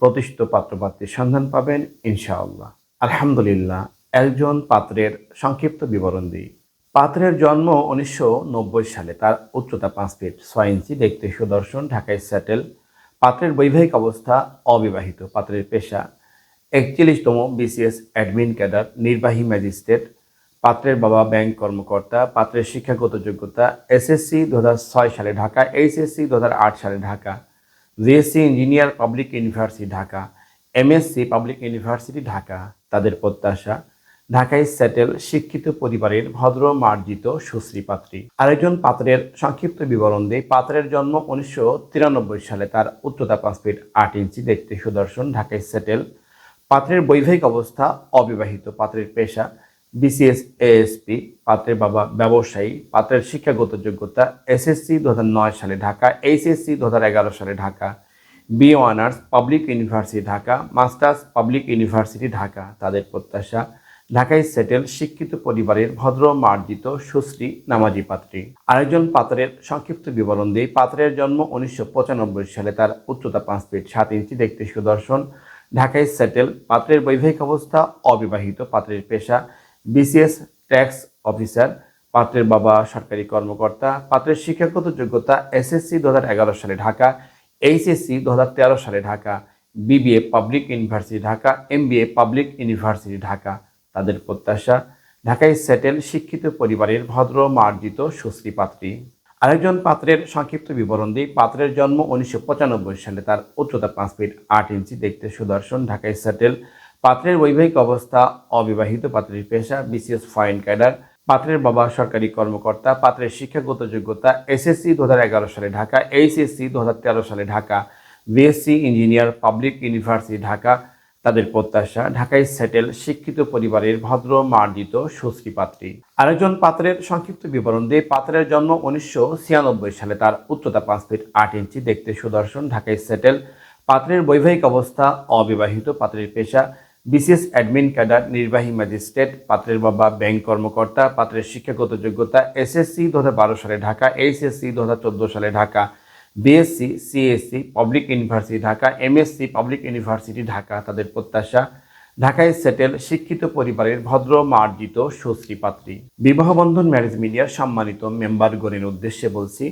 প্রতিষ্ঠিত পাত্রপাত্রীর সন্ধান পাবেন, ইনশাআল্লাহ। আলহামদুলিল্লাহ, একজন পাত্রের সংক্ষিপ্ত বিবরণ দিই। পাত্রের জন্ম উনিশশো নব্বই সালে, তার উচ্চতা পাঁচ ফিট ছয় ইঞ্চি, দেখতে সুদর্শন, ঢাকায় স্যাটেল পাত্রের বৈবাহিক অবস্থা অবিবাহিত, পাত্রের পেশা একচল্লিশতম বিসিএস অ্যাডমিন ক্যাডার নির্বাহী ম্যাজিস্ট্রেট পাত্রের বাবা ব্যাংক কর্মকর্তা, পাত্রের শিক্ষাগত যোগ্যতা এসএসসি দু হাজার ছয় সালে ঢাকা এইচএসসি দুহাজার আট সালে Dhaka. GSC engineer public university Dhaka, MSc public university Dhaka, তাদের প্রত্যাশা, ঢাকায় সেটেল, শিক্ষিত পরিবারের ভদ্র, মার্জিত, সুশ্রী পাত্রী। আরেকজন পাত্রের সংক্ষিপ্ত বিবরণ দেয় পাত্রের জন্ম উনিশশো তিরানব্বই সালে, তার উচ্চতা পাঁচ ফিট আট ইঞ্চি, দেখতে সুদর্শন, ঢাকায় সেটেল। পাত্রের বৈবাহিক অবস্থা অবিবাহিত, পাত্রের পেশা বিসিএস এএসপি পাত্রের বাবা, ব্যবসায়ী, পাত্রের শিক্ষাগত যোগ্যতা এসএসসি দু হাজার নয় সালে ঢাকা এইচএসসি দু হাজার এগারো সালে Dhaka BA honours public university Dhaka masters public university Dhaka. তাদের প্রত্যাশা, ঢাকায় সেটেল শিক্ষিত পরিবারের ভদ্র, মার্জিত, সুশ্রী, নামাজি পাত্রী। আরেকজন পাত্রের সংক্ষিপ্ত বিবরণ দিয়ে পাত্রের জন্ম উনিশশো পঁচানব্বই সালে তার উচ্চতা পাঁচ ফিট সাত ইঞ্চি, দেখতে সুদর্শন। ঢাকায় সেটেল পাত্রের বৈবাহিক অবস্থা অবিবাহিত, পাত্রের পেশা বিসিএস ট্যাক্স অফিসার, পাত্রের বাবা, সরকারি কর্মকর্তা, পাত্রের শিক্ষাগত যোগ্যতা এসএসসি দুহাজার এগারো সালে ঢাকা, এইচএসসি দুহাজার তেরো সালে Dhaka, BBA public university Dhaka, MBA public university Dhaka. তাদের প্রত্যাশা, ঢাকায় সেটেল, শিক্ষিত পরিবারের ভদ্র, মার্জিত, সুশ্রী পাত্রী। আরেকজন পাত্রের সংক্ষিপ্ত বিবরণ দিই। পাত্রের জন্ম উনিশশো পঁচানব্বই সালে, তার উচ্চতা পাঁচ ফিট আট ইঞ্চি, দেখতে সুদর্শন, ঢাকায় সেটেল পাত্রের বৈবাহিক অবস্থা, অবিবাহিত পাত্রের পেশা, বিসিএস ফাইন ক্যাডার, পাত্রের বাবা সরকারি কর্মকর্তা, পাত্রের শিক্ষাগত যোগ্যতা, এসএসসি দু হাজার এগারো সালে ঢাকা, এইচএসসি দু হাজার তেরো সালে Dhaka, BSc engineer public university Dhaka, তাদের প্রত্যাশা, ঢাকায় সেটেল, শিক্ষিত পরিবারের ভদ্র, মার্জিত, সুশ্রী পাত্রী। আরেকজন পাত্রের সংক্ষিপ্ত বিবরণ দিয়ে পাত্রের জন্ম উনিশশো ছিয়ানব্বই সালে তার উচ্চতা পাঁচ ফিট আট ইঞ্চি, দেখতে সুদর্শন, ঢাকায় সেটেল, পাত্রের বৈবাহিক অবস্থা, অবিবাহিত পাত্রের পেশা বিসিএস অ্যাডমিন ক্যাডার, নির্বাহী ম্যাজিস্ট্রেট, পাত্রের বাবা, ব্যাংক কর্মকর্তা, পাত্রের শিক্ষাগত যোগ্যতা, এসএসসি দু হাজার বারো সালে ঢাকা, এইচএসসি দু হাজার চোদ্দ সালে Dhaka, BSc, CSC, public university Dhaka, MSc, public university Dhaka, তাদের প্রত্যাশা। ঢাকায় সেটেল, শিক্ষিত পরিবারের ভদ্র, মার্জিত, সুশ্রী পাত্রী। বিবাহবন্ধন ম্যারেজ মিডিয়ার সম্মানিত মেম্বারগণের উদ্দেশ্যে বলছি,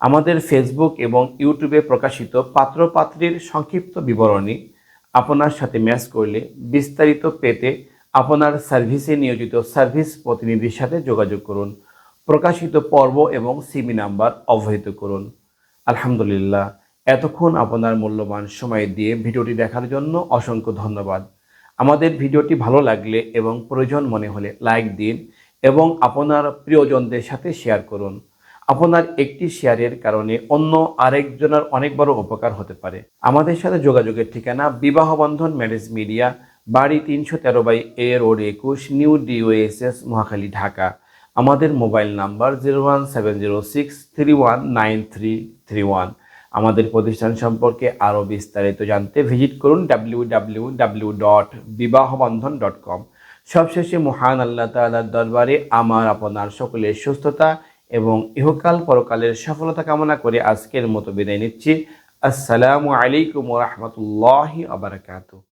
আমাদের ফেসবুক এবং ইউটিউবে প্রকাশিত পাত্রপাত্রীর সংক্ষিপ্ত বিবরণী আপনার সাথে ম্যাচ করলে বিস্তারিত পেতে আপনার সার্ভিসে নিয়োজিত সার্ভিস প্রতিনিধির সাথে যোগাযোগ করুন। প্রকাশিত পর্ব এবং সিমি নাম্বার অবহিত করুন। আলহামদুলিল্লাহ, এতক্ষণ আপনার মূল্যবান সময় দিয়ে ভিডিওটি দেখার জন্য অসংখ্য ধন্যবাদ। আমাদের ভিডিওটি ভালো লাগলে এবং প্রয়োজন মনে হলে লাইক দিন এবং আপনার প্রিয়জনদের সাথে শেয়ার করুন। আপনার একটি শেয়ারের কারণে অন্য আরেকজনের অনেক বড় উপকার হতে পারে। আমাদের সাথে যোগাযোগের ঠিকানা বিবাহ বন্ধন ম্যারেজ মিডিয়া, বাড়ি তিনশো তেরো বাই এ রোড একুশ, নিউ ডিওএসএস, মহাখালী, ঢাকা। আমাদের mobile number zero one seven zero six three one nine three three one. আমাদের প্রতিষ্ঠান সম্পর্কে আরও বিস্তারিত জানতে ভিজিট করুন W W W dot Bibahabandhan dot com. সবশেষে মহান আল্লাহ তালার দরবারে আমার, আপনার সকলের সুস্থতা এবং ইহকাল পরকালের সফলতা কামনা করে আজকের মতো বিদায় নিচ্ছি। আসসালামু আলাইকুম রহমতুল্লাহ আবরকাত